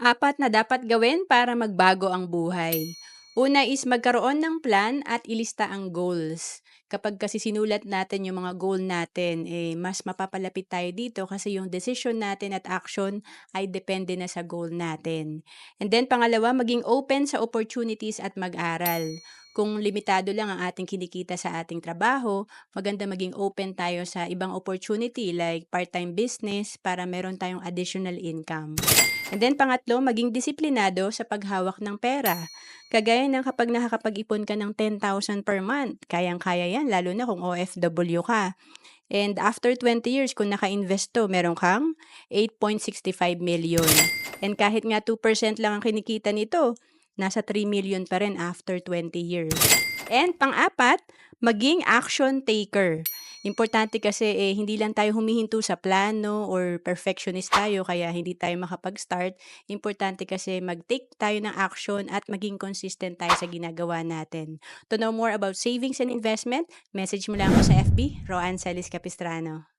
Apat na dapat gawin para magbago ang buhay. Una is magkaroon ng plan at ilista ang goals. Kapag kasi sinulat natin yung mga goal natin, eh, mas mapapalapit tayo dito kasi yung decision natin at action ay depende na sa goal natin. And then pangalawa, maging open sa opportunities at mag-aral. Kung limitado lang ang ating kinikita sa ating trabaho, maganda maging open tayo sa ibang opportunity like part-time business para meron tayong additional income. And then pangatlo, maging disiplinado sa paghawak ng pera. Kagaya ng kapag nakakapag-ipon ka ng 10,000 per month, kayang-kaya yan, lalo na kung OFW ka. And after 20 years, kung naka-invest to, meron kang 8.65 million. And kahit nga 2% lang ang kinikita nito, nasa 3 million pa rin after 20 years. And pang-apat, maging action taker. Importante kasi eh, hindi lang tayo humihinto sa plano or perfectionist tayo kaya hindi tayo makapag-start. Importante kasi mag-take tayo ng action at maging consistent tayo sa ginagawa natin. To know more about savings and investment, message mo lang ako sa FB, Roan Celis Capistrano.